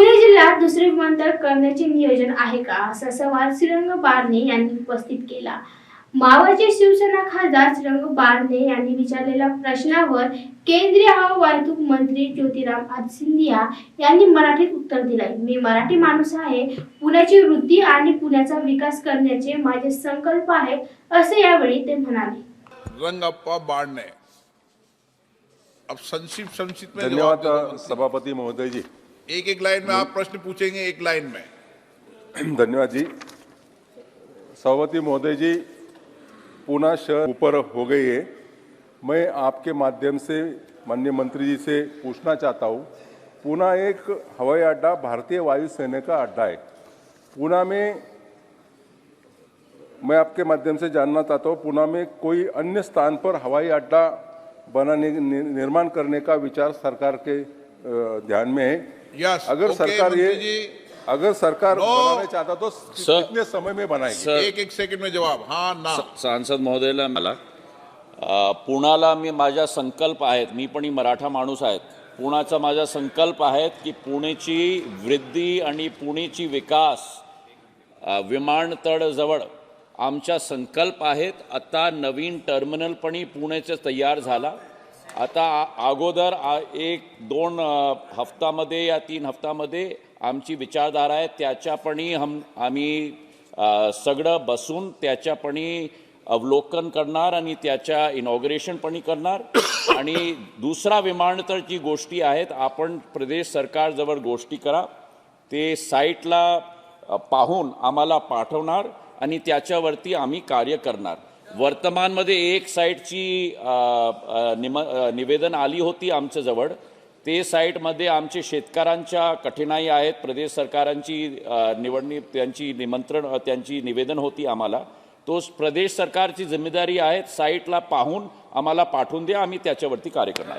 पुणे जिल्ह्यात दुसरे विमानतळ करण्याचे नियोजन आहे का? असा सवाल श्रीरंग बारणे यांनी उपस्थित केला. मावळचे शिवसेना खासदार श्रीरंग बारणे यांनी विचारलेल्या प्रश्नावर केंद्रीय हवाई वाहतूक मंत्री ज्योतिराम सिंधिया यांनी मराठीत उत्तर दिलंय. मी मराठी माणूस आहे. पुण्याची वृद्धी आणि पुण्याचा विकास करण्याचे माझे संकल्प आहे असे यावेळी ते म्हणाले. रंगप्पा अब संक्षिप्त संक्षिप्त धन्यवाद। सभापति महोदय जी एक एक लाइन में आप प्रश्न पूछेंगे एक लाइन में। धन्यवाद जी। सभापति महोदय जी पूना शहर ऊपर हो गई है। मैं आपके माध्यम से माननीय मंत्री जी से पूछना चाहता हूँ पूना एक हवाई अड्डा भारतीय वायुसेना का अड्डा है। पूना में मैं आपके माध्यम से जानना चाहता हूँ पूना में कोई अन्य स्थान पर हवाई अड्डा बनाने निर्माण करने का विचार सरकार के ध्यान में है। यस अगर ओके, सरकार ये अगर सरकार नो। बनाना चाहता तो सर। कितने समय में बनाएगी? एक एक सेकंड में जवाब। हाँ ना। सांसद महोदयला मला पुण्याला मी माझा संकल्प आहेत मी पण ही मराठा माणूस आहेत. पुण्याचा माझा संकल्प आहेत की पुणेची वृद्धी आणि पुणेची विकास विमानतळजवळ आमचा संकल्प आहेत. आता नवीन टर्मिनल पण पुण्याचं तयार झाला. आता अगोदर एक दोन अ, हफ्तामध्ये या तीन हफ्तामध्ये आमची विचारधारा आहे त्याच्यापणी हम आम्ही सगळं बसून त्याच्यापणी अवलोकन करणार आणि त्याच्या इनॉग्रेशनपणी करणार. आणि दुसरा विमानतळची गोष्टी आहेत आपण प्रदेश सरकारजवळ गोष्टी करा. ते साईटला पाहून आम्हाला पाठवणार आणि त्याच्यावरती आम्ही कार्य करणार. वर्तमानमध्ये एक साईटची निम निवेदन आली होती आमच्याजवळ ते साईटमध्ये आमचे शेतकऱ्यांच्या कठीणाई आहेत. प्रदेश सरकारांची निवडणी निवडणूक त्यांची निमंत्रण त्यांची निवेदन होती आम्हाला. तो प्रदेश सरकारची जिम्मेदारी आहे. साईटला पाहून आम्हाला पाठवून द्या. आम्ही त्याच्यावरती कार्य करणार.